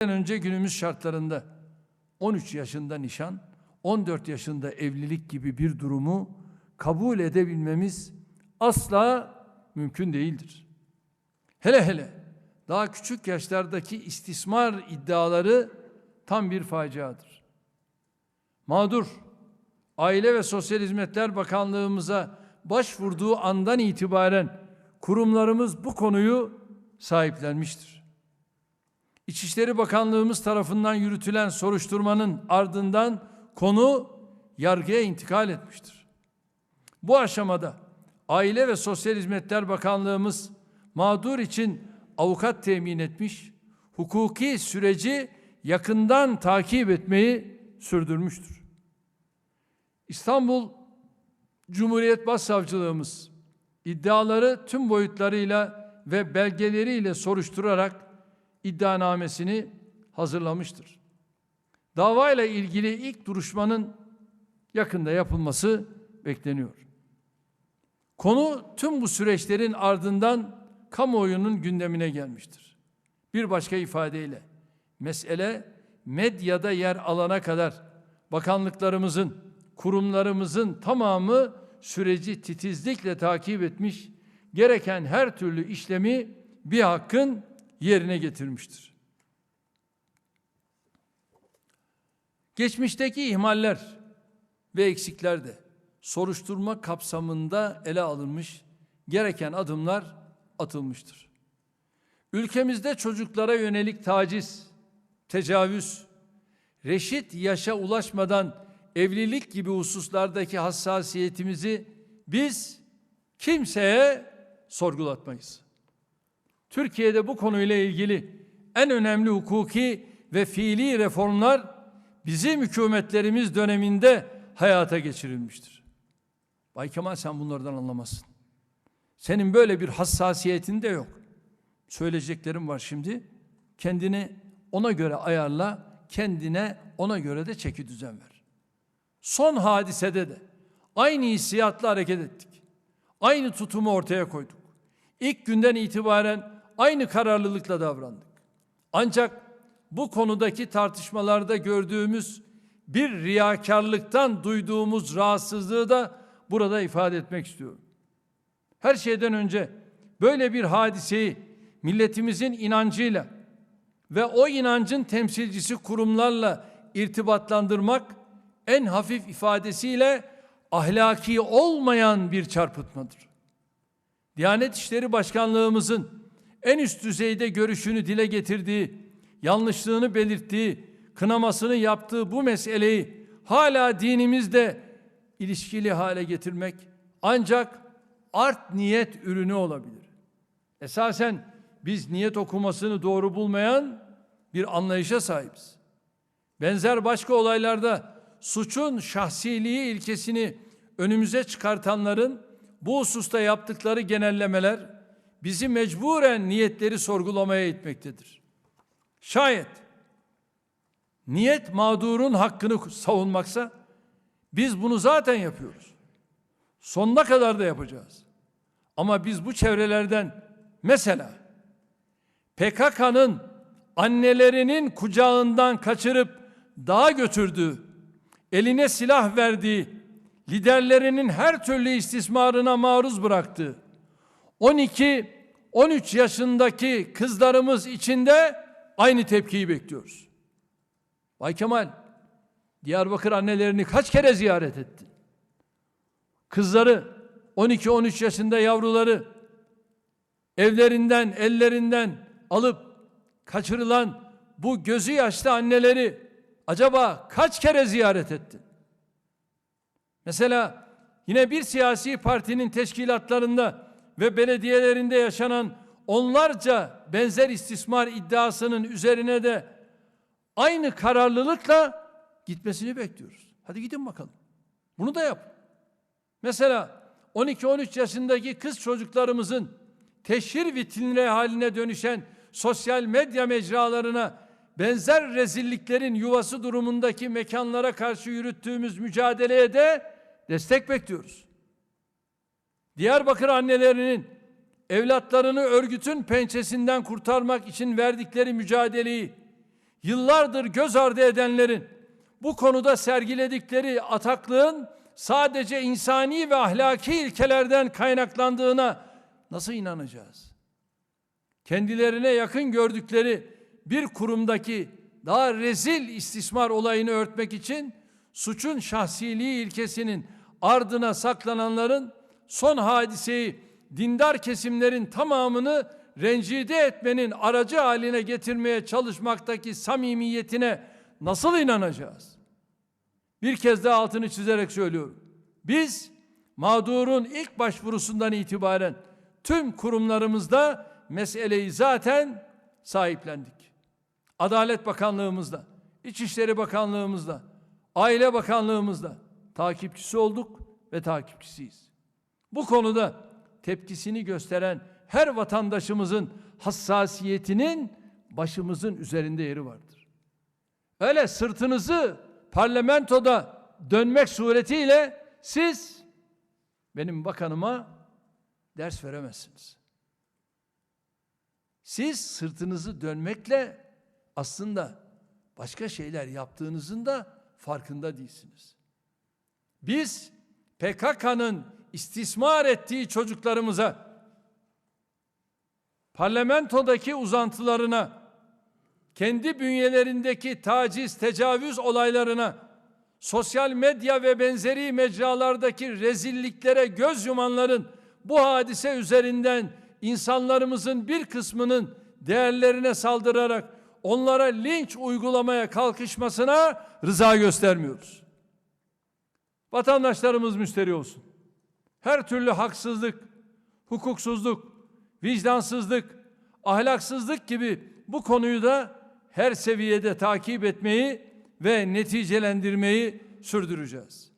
önce günümüz şartlarında 13 yaşında nişan, 14 yaşında evlilik gibi bir durumu kabul edebilmemiz asla mümkün değildir. Hele hele daha küçük yaşlardaki istismar iddiaları tam bir faciadır. Mağdur, Aile ve Sosyal Hizmetler Bakanlığımıza başvurduğu andan itibaren kurumlarımız bu konuyu sahiplenmiştir. İçişleri Bakanlığımız tarafından yürütülen soruşturmanın ardından konu yargıya intikal etmiştir. Bu aşamada Aile ve Sosyal Hizmetler Bakanlığımız mağdur için avukat temin etmiş, hukuki süreci yakından takip etmeyi sürdürmüştür. İstanbul Cumhuriyet Başsavcılığımız iddiaları tüm boyutlarıyla ve belgeleriyle soruşturarak iddianamesini hazırlamıştır. Davayla ilgili ilk duruşmanın yakında yapılması bekleniyor. Konu tüm bu süreçlerin ardından kamuoyunun gündemine gelmiştir. Bir başka ifadeyle mesele medyada yer alana kadar bakanlıklarımızın, kurumlarımızın tamamı süreci titizlikle takip etmiş, gereken her türlü işlemi bir hakkın yerine getirmiştir. Geçmişteki ihmaller ve eksikler de soruşturma kapsamında ele alınmış, gereken adımlar atılmıştır. Ülkemizde çocuklara yönelik taciz, tecavüz, reşit yaşa ulaşmadan evlilik gibi hususlardaki hassasiyetimizi biz kimseye sorgulatmayız. Türkiye'de bu konuyla ilgili en önemli hukuki ve fiili reformlar bizim hükümetlerimiz döneminde hayata geçirilmiştir. Bay Kemal sen bunlardan anlamazsın. Senin böyle bir hassasiyetin de yok. Söyleyeceklerim var şimdi. Kendini ona göre ayarla, kendine ona göre de çeki düzen ver. Son hadisede de aynı hissiyatla hareket ettik. Aynı tutumu ortaya koyduk. İlk günden itibaren aynı kararlılıkla davrandık. Ancak bu konudaki tartışmalarda gördüğümüz bir riyakarlıktan duyduğumuz rahatsızlığı da burada ifade etmek istiyorum. Her şeyden önce böyle bir hadiseyi milletimizin inancıyla ve o inancın temsilcisi kurumlarla irtibatlandırmak en hafif ifadesiyle ahlaki olmayan bir çarpıtmadır. Diyanet İşleri Başkanlığımızın en üst düzeyde görüşünü dile getirdiği, yanlışlığını belirttiği, kınamasını yaptığı bu meseleyi hala dinimizde ilişkili hale getirmek ancak art niyet ürünü olabilir. Esasen biz niyet okumasını doğru bulmayan bir anlayışa sahibiz. Benzer başka olaylarda suçun şahsiliği ilkesini önümüze çıkartanların bu hususta yaptıkları genellemeler bizi mecburen niyetleri sorgulamaya itmektedir. Şayet niyet mağdurun hakkını savunmaksa biz bunu zaten yapıyoruz. Sonuna kadar da yapacağız. Ama biz bu çevrelerden mesela PKK'nın annelerinin kucağından kaçırıp dağa götürdüğü, eline silah verdiği, liderlerinin her türlü istismarına maruz bıraktığı 12 13 yaşındaki kızlarımız içinde aynı tepkiyi bekliyoruz. Bay Kemal, Diyarbakır annelerini kaç kere ziyaret ettin? Kızları, 12-13 yaşında yavruları evlerinden, ellerinden alıp kaçırılan bu gözü yaşlı anneleri acaba kaç kere ziyaret ettin? Mesela yine bir siyasi partinin teşkilatlarında ve belediyelerinde yaşanan onlarca benzer istismar iddiasının üzerine de aynı kararlılıkla gitmesini bekliyoruz. Hadi gidin bakalım. Bunu da yap. Mesela 12-13 yaşındaki kız çocuklarımızın teşhir vitrinleri haline dönüşen sosyal medya mecralarına benzer rezilliklerin yuvası durumundaki mekanlara karşı yürüttüğümüz mücadeleye de destek bekliyoruz. Diyarbakır annelerinin evlatlarını örgütün pençesinden kurtarmak için verdikleri mücadeleyi yıllardır göz ardı edenlerin bu konuda sergiledikleri ataklığın sadece insani ve ahlaki ilkelerden kaynaklandığına nasıl inanacağız? Kendilerine yakın gördükleri bir kurumdaki daha rezil istismar olayını örtmek için suçun şahsiliği ilkesinin ardına saklananların son hadiseyi dindar kesimlerin tamamını rencide etmenin aracı haline getirmeye çalışmaktaki samimiyetine nasıl inanacağız? Bir kez daha altını çizerek söylüyorum. Biz mağdurun ilk başvurusundan itibaren tüm kurumlarımızda meseleyi zaten sahiplendik. Adalet Bakanlığımızda, İçişleri Bakanlığımızda, Aile Bakanlığımızda takipçisi olduk ve takipçisiyiz. Bu konuda tepkisini gösteren her vatandaşımızın hassasiyetinin başımızın üzerinde yeri vardır. Öyle sırtınızı parlamentoda dönmek suretiyle siz benim bakanıma ders veremezsiniz. Siz sırtınızı dönmekle aslında başka şeyler yaptığınızın da farkında değilsiniz. Biz PKK'nın istismar ettiği çocuklarımıza parlamentodaki uzantılarına kendi bünyelerindeki taciz, tecavüz olaylarına, sosyal medya ve benzeri mecralardaki rezilliklere göz yumanların bu hadise üzerinden insanlarımızın bir kısmının değerlerine saldırarak onlara linç uygulamaya kalkışmasına rıza göstermiyoruz. Vatandaşlarımız müşteri olsun. Her türlü haksızlık, hukuksuzluk, vicdansızlık, ahlaksızlık gibi bu konuyu da her seviyede takip etmeyi ve neticelendirmeyi sürdüreceğiz.